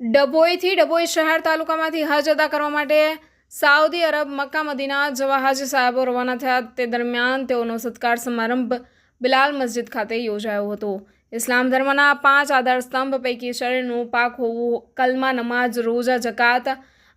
ડભોઈથી ડભોઈ શહેર તાલુકામાંથી હજ અદા કરવા માટે સાઉદી અરબ, મક્કા, મદીના જવા હાજી સાહેબો રવાના થયા. તે દરમિયાન તેઓનો સત્કાર સમારંભ બિલાલ મસ્જિદ ખાતે યોજાયો હતો. ઇસ્લામ ધર્મના પાંચ આધાર સ્તંભ પૈકી શરીરનું પાક હોવું, કલમા નમાજ રોજા, જકાત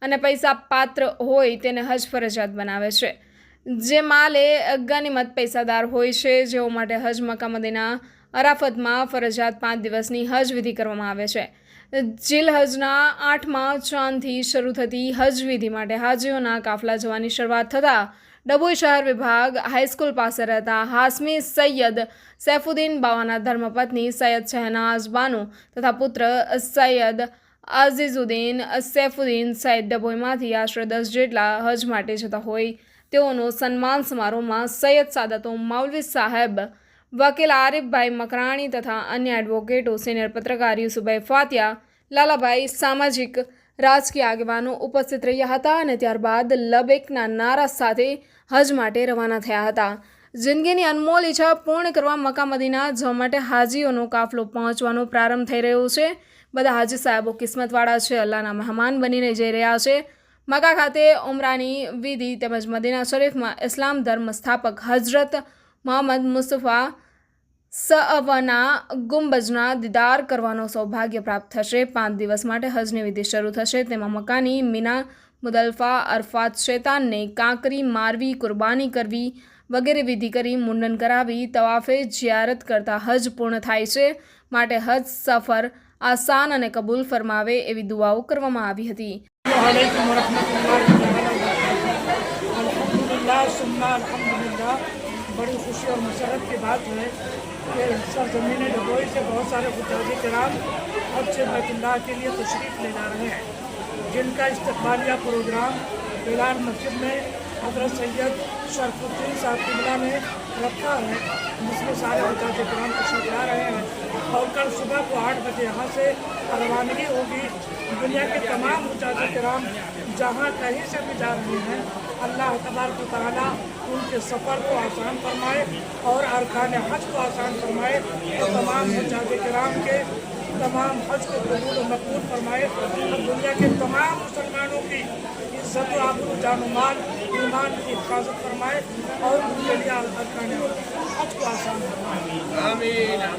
અને પૈસા પાત્ર હોય તેને હજ ફરજિયાત બનાવે છે. જે માલે ગનિમત પૈસાદાર હોય છે, જેઓ માટે હજ, મક્કા, મદીના અરાફતમાં ફરજિયાત પાંચ દિવસની હજ વિધિ કરવામાં આવે છે. જીલ હજના આઠમાં ચાંદથી શરૂ થતી હજ વિધિ માટે હાજીઓના કાફલા જવાની શરૂઆત થતાં ડભોઈ શહેર વિભાગ હાઈસ્કૂલ પાસે રહેતા હાસમી સૈયદ સૈફુદ્દીન બાવાના ધર્મપત્ની સૈયદ શહેનાઝ બાનુ તથા પુત્ર સૈયદ અઝીઝુદ્દીન સૈફુદ્દીન સૈયદ ડભોઈમાંથી આશરે દસ જેટલા હજ માટે જતા હોય તેઓનો સન્માન સમારોહમાં સૈયદ સાદતો મૌલવી સાહેબ વકીલ આરિફભાઈ મકરાણી તથા અન્ય એડવોકેટો સિનિયર પત્રકાર યુસુભાઈ ફાતિયા, લાલાભાઈ સામાજિક રાજકીય આગેવાનો ઉપસ્થિત રહ્યા હતા અને ત્યારબાદ લબેકના નારા સાથે હજ માટે રવાના થયા હતા. જિંદગીની અનમોલ ઈચ્છા પૂર્ણ કરવા મક્કા જવા માટે હાજીઓનો કાફલો પહોંચવાનો પ્રારંભ થઈ રહ્યો છે. બધા હાજી સાહેબો કિસ્મતવાળા છે, અલ્લાહના મહેમાન બનીને જઈ રહ્યા છે. મક્કા ખાતે ઉમરાની વિધિ તેમજ મદીના શરીફમાં ઇસ્લામ ધર્મ સ્થાપક હજરત મોહમ્મદ મુસ્તફા સઅવના ગુંબજના દીદાર કરવાનો સૌભાગ્ય પ્રાપ્ત થશે પાંચ દિવસ માટે હજની વિધિ શરૂ થશે તેમાં મકાની મીના મુદલ્ફા અરફાત શેતાનને કાંકરી મારવી કુરબાની કરવી વગેરે વિધિ કરી મુંડન કરાવી તવાફે જિયારત કરતા હજ પૂર્ણ થાય છે માટે હજ સફર આસાન અને કબૂલ ફરમાવે એવી દુઆઓ કરવામાં આવી હતી અલહમદુલિલ્લાહ સુમ્મા અલહમદુલિલ્લાહ बड़ी खुशी और मसरत की बात है कि सरजमीन डबोई से बहुत सारे खुदाजी कराम अब से बैतुल्लाह के लिए तशरीफ़ ले जा रहे हैं। जिनका इस्तकबालिया प्रोग्राम बिलाल मस्जिद में हज़रत सैयद शरफुद्दीन साहब किबला ने रखा है, जिसमें सारे खुदाजी कराम तशरीफ़ ला रहे हैं। और कल सुबह को आठ बजे यहाँ से रवानगी होगी। दुनिया के तमाम मुजाहिद कराम जहाँ कहीं से भी जा रहे हैं अल्लाह तबारक ताला उनके सफ़र को आसान फरमाए और अरकान हज को आसान फरमाए और तमाम मुजाहिद कराम के तमाम हज को कबूल मकबूल फरमाए। और दुनिया के तमाम मुसलमानों की इज़्ज़त आबरू जान माल ईमान की हिफाजत फरमाए और उनके लिए अरकान हज को आसान फरमाए।